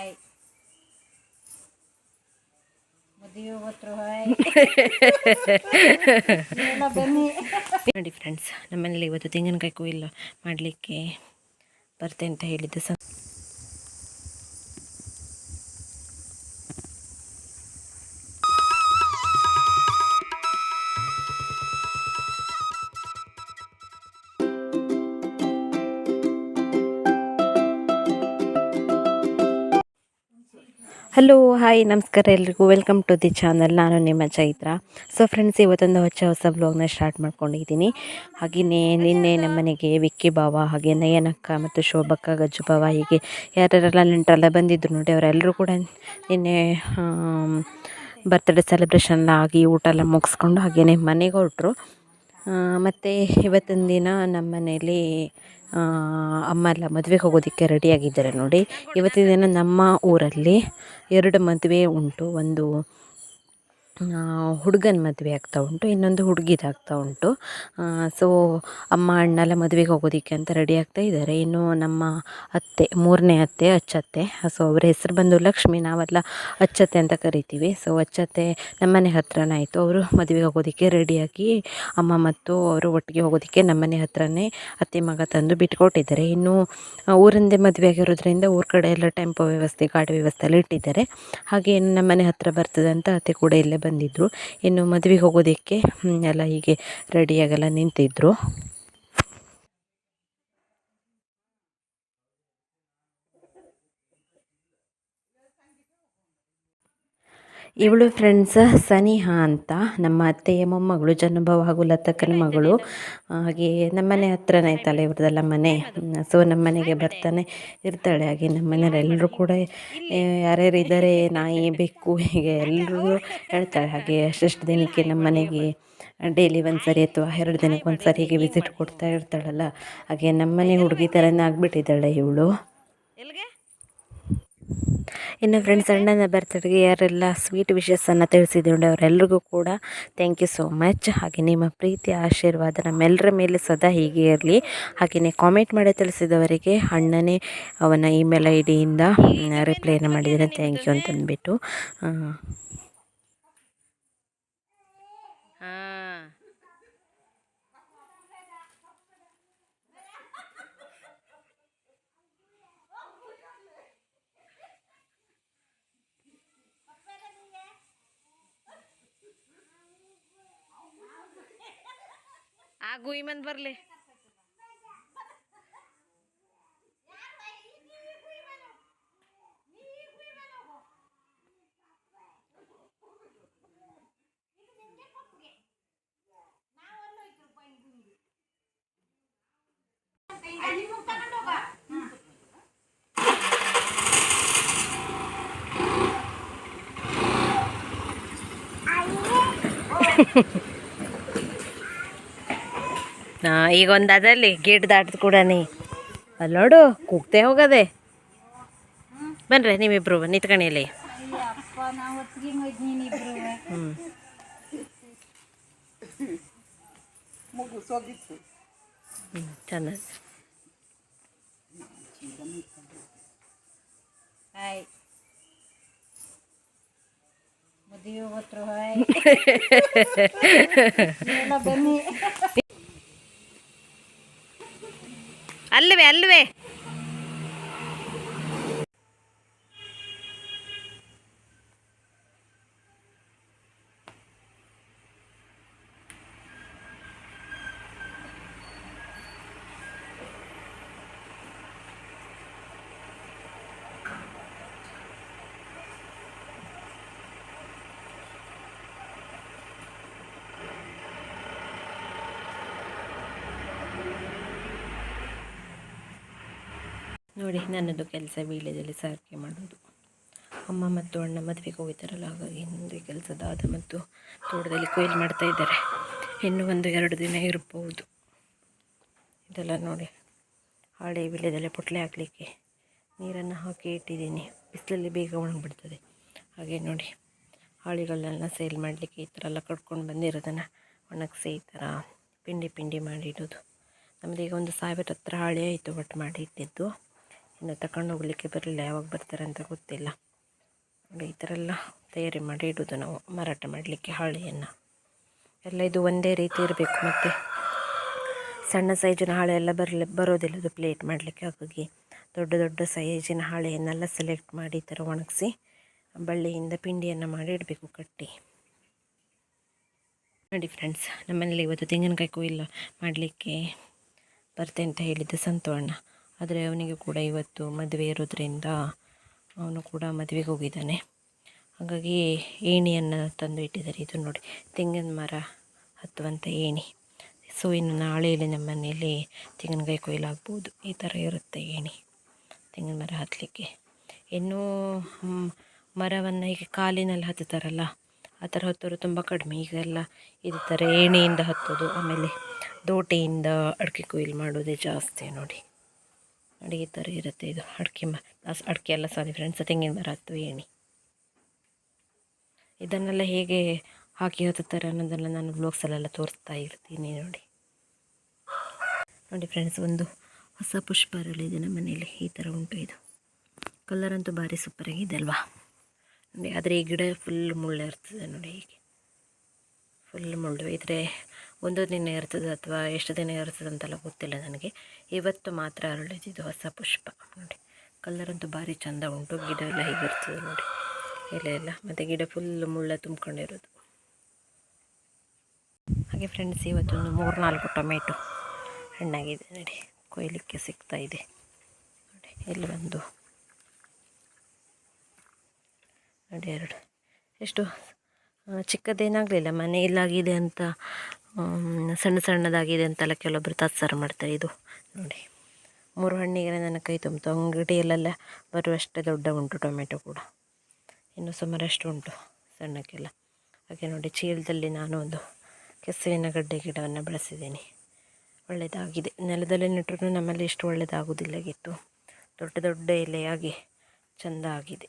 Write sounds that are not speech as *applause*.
Hi ಎಲ್ಲ ಬನ್ನಿ ನೋಡಿ ಫ್ರೆಂಡ್ಸ್ ನಮ್ಮನೇಲಿ ಇವತ್ತು ತೆಂಗಿನಕಾಯಿ ಕೊಯ್ಲು ಮಾಡಲಿಕ್ಕೆ ಬರ್ತೆ ಅಂತ ಹೇಳಿದ್ದು. ಸ ಹಲೋ ಹಾಯ್ ನಮಸ್ಕಾರ ಎಲ್ರಿಗೂ. ವೆಲ್ಕಮ್ ಟು ದಿ ಚಾನಲ್ ನಾನು ನಿಮ್ಮ ಚೈತ್ರ. ಸೊ ಫ್ರೆಂಡ್ಸ್ ಇವತ್ತೊಂದು ಹೊಸ ಹೊಸ ಬ್ಲಾಗ್ನ ಸ್ಟಾರ್ಟ್ ಮಾಡ್ಕೊಂಡಿದ್ದೀನಿ. ಹಾಗೆಯೇ ನಿನ್ನೆ ನಮ್ಮನೆಗೆ ವಿಕ್ಕಿ ಬಾವ ಹಾಗೆ ನಯನಕ್ಕ ಮತ್ತು ಶೋಭಕ್ಕ, ಗಜ್ಜು ಬಾವ ಹೀಗೆ ಯಾರ್ಯಾರೆಲ್ಲ ನೆಂಟರೆಲ್ಲ ಬಂದಿದ್ರು ನೋಡಿ ಅವರೆಲ್ಲರೂ ಕೂಡ ನಿನ್ನೆ ಬರ್ತ್ಡೇ ಸೆಲೆಬ್ರೇಷನ್ ಆಗಿ ಊಟ ಎಲ್ಲ ಮುಗಿಸ್ಕೊಂಡು ಹಾಗೆಯೇ ಮನೆಗೆ ಹೊರಟ್ರು. ಮತ್ತು ಇವತ್ತಿನ ದಿನ ನಮ್ಮ ಮನೇಲಿ ಅಮ್ಮ ಎಲ್ಲ ಮದುವೆಗೆ ಹೋಗೋದಕ್ಕೆ ರೆಡಿಯಾಗಿದ್ದಾರೆ ನೋಡಿ. ಇವತ್ತಿನ ದಿನ ನಮ್ಮ ಊರಲ್ಲಿ ಎರಡು ಮದುವೆ ಉಂಟು. ಒಂದು ಹುಡುಗನ ಮದುವೆ ಆಗ್ತಾ ಉಂಟು, ಇನ್ನೊಂದು ಹುಡುಗಿದು ಆಗ್ತಾ ಉಂಟು. ಸೊ ಅಮ್ಮ ಅಣ್ಣೆಲ್ಲ ಮದುವೆಗೆ ಹೋಗೋದಕ್ಕೆ ಅಂತ ರೆಡಿ ಆಗ್ತಾ ಇದ್ದಾರೆ ಇನ್ನು ನಮ್ಮ ಅತ್ತೆ, ಮೂರನೇ ಅತ್ತೆ, ಅಚ್ಚತ್ತೆ. ಸೊ ಅವರ ಹೆಸರು ಬಂದು ಲಕ್ಷ್ಮಿ, ನಾವೆಲ್ಲ ಅಚ್ಚತ್ತೆ ಅಂತ ಕರಿತೀವಿ. ಸೊ ಅಚ್ಚತ್ತೆ ನಮ್ಮನೆ ಹತ್ರನೇ ಆಯಿತು. ಅವರು ಮದುವೆಗೆ ಹೋಗೋದಕ್ಕೆ ರೆಡಿಯಾಗಿ ಅಮ್ಮ ಮತ್ತು ಅವರು ಒಟ್ಟಿಗೆ ಹೋಗೋದಕ್ಕೆ ನಮ್ಮನೆ ಹತ್ರನೇ ಅತ್ತೆ ಮಗ ತಂದು ಬಿಟ್ಕೊಟ್ಟಿದ್ದಾರೆ. ಇನ್ನು ಊರಿಂದೇ ಮದುವೆ ಆಗಿರೋದ್ರಿಂದ ಊರ ಕಡೆ ಎಲ್ಲ ಟೆಂಪೋ ವ್ಯವಸ್ಥೆ, ಗಾಡಿ ವ್ಯವಸ್ಥೆ ಎಲ್ಲ ಇಟ್ಟಿದ್ದಾರೆ. ಹಾಗೆ ನಮ್ಮನೆ ಹತ್ರ ಬರ್ತದೆ ಅಂತ ಅತ್ತೆ ಕೂಡ ಇಲ್ಲೇ ಬಂದಿದ್ದರು ಇನ್ನು ಮದುವೆಗೆ ಹೋಗೋದಕ್ಕೆ ಎಲ್ಲ ಹೀಗೆ ರೆಡಿಯಾಗೆಲ್ಲ ನಿಂತಿದ್ದರು ಇವಳು ಫ್ರೆಂಡ್ಸ್ ಸನಿಹಾ ಅಂತ. ನಮ್ಮ ಅತ್ತೆಯ ಮೊಮ್ಮಗಳು ಜನುಭವ ಹಾಗೂ ಲತಕ್ಕನ ಮಗಳು. ಹಾಗೆ ನಮ್ಮನೆ ಹತ್ರನೇ ಆಯ್ತಲ್ಲ ಇವ್ರದ್ದೆಲ್ಲ ಮನೆ? ಸೊ ನಮ್ಮ ಮನೆಗೆ ಬರ್ತಾನೆ ಇರ್ತಾಳೆ. ಹಾಗೆ ನಮ್ಮ ಮನೆಯವರೆಲ್ಲರೂ ಕೂಡ ಯಾರ್ಯಾರು ಇದ್ದಾರೆ ನಾಯಿ, ಬೆಕ್ಕು, ಹೀಗೆ ಎಲ್ಲರೂ ಹೇಳ್ತಾಳೆ. ಹಾಗೆ ಅಷ್ಟೆಷ್ಟು ದಿನಕ್ಕೆ ನಮ್ಮ ಮನೆಗೆ ಡೈಲಿ ಒಂದು ಸರಿ ಅಥವಾ ಎರಡು ದಿನಕ್ಕೆ ಒಂದು ಸರಿ ಹೀಗೆ ವಿಸಿಟ್ ಕೊಡ್ತಾ ಇರ್ತಾಳಲ್ಲ. ಹಾಗೆ ನಮ್ಮನೆ ಹುಡುಗಿ ಥರನೇ ಆಗಿಬಿಟ್ಟಿದ್ದಾಳೆ ಇವಳು. ಇನ್ನು ಫ್ರೆಂಡ್ಸ್ ಅಣ್ಣನ ಬರ್ತಡೆಗೆ ಯಾರೆಲ್ಲ ಸ್ವೀಟ್ ವಿಶಸ್ಸನ್ನು ತಿಳಿಸಿದ್ರು ಅವರೆಲ್ಲರಿಗೂ ಕೂಡ ಥ್ಯಾಂಕ್ ಯು ಸೋ ಮಚ್ ಹಾಗೆ ನಿಮ್ಮ ಪ್ರೀತಿ ಆಶೀರ್ವಾದ ನಮ್ಮೆಲ್ಲರ ಮೇಲೆ ಸದಾ ಹೀಗೆ ಇರಲಿ. ಹಾಗೆಯೇ ಕಾಮೆಂಟ್ ಮಾಡಿ ತಿಳಿಸಿದವರಿಗೆ ಅಣ್ಣನೇ ಅವನ ಇಮೇಲ್ ಐ ಡಿಯಿಂದ ರಿಪ್ಲೈನ ಮಾಡಿದರೆ ಥ್ಯಾಂಕ್ ಯು ಅಂತಂದ್ಬಿಟ್ಟು ಹಾಂ. ಆ ಗುಯ್ ಮಂದ್ ಬರಲಿ ಹಾ ಈಗ ಒಂದು ಅದಲ್ಲಿ ಗೇಟ್ ದಾಟದ ಕೂಡ ನೀ ಅಲ್ಲಿ ನೋಡು ಕೂಗ್ತೇ ಹೋಗದೆ. ಬನ್ರಿ ನೀವಿಬ್ರು ನಿಂತ್ಕಣಿಯಲ್ಲಿ ಇಲ್ಲಿ. ಹ್ಮ್ ಹ್ಞೂ ಚೆನ್ನಾಗಿ. ಹಾಯ್. *laughs* ಮದುವೆ ಹೊತ್ರು ನೋಡಿ, ನನ್ನದು ಕೆಲಸ ವೀಳ್ಯದಲ್ಲಿ ಸಾರಿಕೆ ಮಾಡೋದು ಅಮ್ಮ ಮತ್ತು ಅಣ್ಣ ಮದುವೆಗೆ ಹೋಗಿದ್ದಾರಲ್ಲ, ಹಾಗಾಗಿ ಹಿಂದೆ ಕೆಲಸದಾದ ಮತ್ತು ತೋಟದಲ್ಲಿ ಕೊಯ್ಲು ಮಾಡ್ತಾ ಇದ್ದಾರೆ. ಇನ್ನು ಒಂದು ಎರಡು ದಿನ ಇರಬಹುದು. ಇದೆಲ್ಲ ನೋಡಿ, ಹಾಳೆ ವೀಳ್ಯದಲ್ಲೇ ಪೊಟ್ಲೆ ಹಾಕಲಿಕ್ಕೆ. ನೀರನ್ನು ಹಾಕಿ ಇಟ್ಟಿದ್ದೀನಿ. ಬಿಸಿಲಲ್ಲಿ ಬೇಗ ಒಣಗಿಬಿಡ್ತದೆ. ಹಾಗೆ ನೋಡಿ, ಹಾಳಿಗಳನ್ನೆಲ್ಲ ಸೇಲ್ ಮಾಡಲಿಕ್ಕೆ ಈ ಥರ ಎಲ್ಲ ಕಟ್ಕೊಂಡು ಬಂದಿರೋದನ್ನು ಒಣಗಿಸಿ ಈ ಥರ ಪಿಂಡಿ ಪಿಂಡಿ ಮಾಡಿ ಇಡೋದು. ನಮ್ಮದು ಈಗ ಒಂದು ಸಾವಿರ ಹತ್ರ ಹಾಳೆ ಆಯಿತು, ಒಟ್ಟು ಮಾಡಿ ಇಟ್ಟಿದ್ದು. ಇನ್ನು ತಗೊಂಡು ಹೋಗ್ಲಿಕ್ಕೆ ಬರಲಿಲ್ಲ, ಯಾವಾಗ ಬರ್ತಾರೆ ಅಂತ ಗೊತ್ತಿಲ್ಲ. ಈ ಥರ ಎಲ್ಲ ತಯಾರಿ ಮಾಡಿ ಇಡೋದು ನಾವು, ಮಾರಾಟ ಮಾಡಲಿಕ್ಕೆ ಹಾಳೆಯನ್ನು. ಎಲ್ಲ ಇದು ಒಂದೇ ರೀತಿ ಇರಬೇಕು ಮತ್ತು. ಸಣ್ಣ ಸೈಜಿನ ಹಾಳೆ ಎಲ್ಲ ಬರಲಿ, ಬರೋದಿಲ್ಲ ಅದು ಪ್ಲೇಟ್ ಮಾಡಲಿಕ್ಕೆ. ಹಾಗಾಗಿ ದೊಡ್ಡ ದೊಡ್ಡ ಸೈಜಿನ ಹಾಳೆಯನ್ನೆಲ್ಲ ಸೆಲೆಕ್ಟ್ ಮಾಡಿ ಈ ಥರ ಒಣಗಿಸಿ ಬಳ್ಳಿಯಿಂದ ಪಿಂಡಿಯನ್ನು ಮಾಡಿ ಇಡಬೇಕು ಕಟ್ಟಿ. ನೋಡಿ ಫ್ರೆಂಡ್ಸ್ ನಮ್ಮನೇಲಿ ಇವತ್ತು ತೆಂಗಿನಕಾಯಿ ಕೊಯ್ಲು ಮಾಡಲಿಕ್ಕೆ ಬರ್ತೆ ಅಂತ ಹೇಳಿದ್ದೆ ಸಂತು ಅಣ್ಣ ಆದರೆ ಅವನಿಗೆ ಕೂಡ ಇವತ್ತು ಮದುವೆ ಇರೋದ್ರಿಂದ ಅವನು ಕೂಡ ಮದುವೆಗೆ ಹೋಗಿದ್ದಾನೆ. ಹಾಗಾಗಿ ಏಣಿಯನ್ನು ತಂದು ಇಟ್ಟಿದ್ದಾರೆ ಇದು ನೋಡಿ. ತೆಂಗಿನ ಮರ ಹತ್ತುವಂಥ ಏಣಿ. ಸೊ ಇನ್ನು ನಾಳೆಯಲ್ಲಿ ನಮ್ಮ ಮನೆಯಲ್ಲಿ ತೆಂಗಿನಕಾಯಿ ಕೊಯ್ಲಾಗ್ಬೋದು. ಈ ಥರ ಇರುತ್ತೆ ಏಣಿ. ತೆಂಗಿನ ಮರ ಹತ್ತಲಿಕ್ಕೆ ಇನ್ನೂ ಮರವನ್ನು ಈಗ ಕಾಲಿನಲ್ಲಿ ಹತ್ತುತ್ತಾರಲ್ಲ, ಆ ಥರ ಹತ್ತೋರು ತುಂಬ ಕಡಿಮೆ. ಈಗೆಲ್ಲ ಇದೇ ಥರ ಏಣಿಯಿಂದ ಹತ್ತೋದು, ಆಮೇಲೆ ದೋಟೆಯಿಂದ ಅಡಿಕೆ ಕೊಯ್ಲು ಮಾಡೋದೇ ಜಾಸ್ತಿ ನೋಡಿ. ನೋಡಿ ಈ ಥರ ಇರುತ್ತೆ ಇದು ಅಡಿಕೆ ಮ ಅಡಿಕೆ ಎಲ್ಲ ಸಾರಿ ಫ್ರೆಂಡ್ಸ್ ತೆಂಗಿನ ಮರ ಹತ್ತು ಏಣಿ. ಇದನ್ನೆಲ್ಲ ಹೇಗೆ ಹಾಕಿ ಹತ್ತುತ್ತಾರೆ ಅನ್ನೋದೆಲ್ಲ ನಾನು ಬ್ಲಾಗ್ಸಲ್ಲೆಲ್ಲ ತೋರಿಸ್ತಾ ಇರ್ತೀನಿ ನೋಡಿ. ನೋಡಿ ಫ್ರೆಂಡ್ಸ್ ಒಂದು ಹೊಸ ಪುಷ್ಪ ಇದೆ ನಮ್ಮ ಮನೇಲಿ ಈ ಥರ ಉಂಟು ಇದು. ಕಲರ್ ಅಂತೂ ಭಾರಿ ಸೂಪರಾಗಿದೆ ಅಲ್ವಾ? ನೋಡಿ, ಆದರೆ ಈ ಗಿಡ ಫುಲ್ ಮುಳ್ಳು ಇರ್ತದೆ ನೋಡಿ ಹೀಗೆ. ಫುಲ್ ಮುಳ್ಳು. ಇದ್ರೆ ಒಂದು ದಿನ ಇರ್ತದೆ ಅಥವಾ ಎಷ್ಟು ದಿನ ಇರ್ತದೆ ಅಂತೆಲ್ಲ ಗೊತ್ತಿಲ್ಲ ನನಗೆ. ಇವತ್ತು ಮಾತ್ರ ಅರಳಿದ್ದು ಹೊಸ ಪುಷ್ಪ. ನೋಡಿ ಕಲರ್ ಅಂತೂ ಭಾರಿ ಚಂದ ಉಂಟು. ಗಿಡ ಎಲ್ಲ ಹೀಗಿರ್ತದೆ ನೋಡಿ. ಎಲೆ ಎಲ್ಲ ಮತ್ತು ಗಿಡ ಫುಲ್ ಮುಳ್ಳ ತುಂಬ್ಕೊಂಡಿರೋದು. ಹಾಗೆ ಫ್ರೆಂಡ್ಸ್ ಇವತ್ತೊಂದು ಮೂರು ನಾಲ್ಕು ಟೊಮೆಟೊ ಹಣ್ಣಾಗಿದೆ. ನೋಡಿ, ಕೊಯ್ಲಿಕ್ಕೆ ಸಿಗ್ತಾ ಇದೆ. ನೋಡಿ ಇಲ್ಲಿ ಒಂದು? ನೋಡಿ, ಎರಡು. ಎಷ್ಟು ಚಿಕ್ಕದೇನಾಗಲಿಲ್ಲ ಮನೆಯಲ್ಲಾಗಿದೆ ಅಂತ ಸಣ್ಣ ಸಣ್ಣದಾಗಿದೆ ಅಂತೆಲ್ಲ ಕೆಲವೊಬ್ಬರು ತಾತ್ಸಾರ ಮಾಡ್ತಾರೆ ಇದು. ನೋಡಿ, ಮೂರು ಹಣ್ಣಿಗೆ ನನ್ನ ಕೈ ತುಂಬಿತು. ಅಂಗಡಿಯಲ್ಲೆಲ್ಲ ಬರುವಷ್ಟೇ ದೊಡ್ಡ ಉಂಟು ಟೊಮೆಟೊ ಕೂಡ. ಇನ್ನು ಸುಮಾರಷ್ಟು ಉಂಟು ಸಣ್ಣಕ್ಕೆಲ್ಲ. ಹಾಗೆ ನೋಡಿ, ಚೀಲದಲ್ಲಿ ನಾನು ಒಂದು ಕೆಸುವಿನ ಗಡ್ಡೆ ಗಿಡವನ್ನು ಬೆಳೆಸಿದ್ದೀನಿ. ಒಳ್ಳೆಯದಾಗಿದೆ ನೆಲದಲ್ಲಿ ನೆಟ್ಟರೂ ನಮ್ಮಲ್ಲಿ ಇಷ್ಟು ಒಳ್ಳೆಯದಾಗೋದಿಲ್ಲಗಿತ್ತು ದೊಡ್ಡ ದೊಡ್ಡ ಎಲೆಯಾಗಿ ಚೆಂದ ಆಗಿದೆ.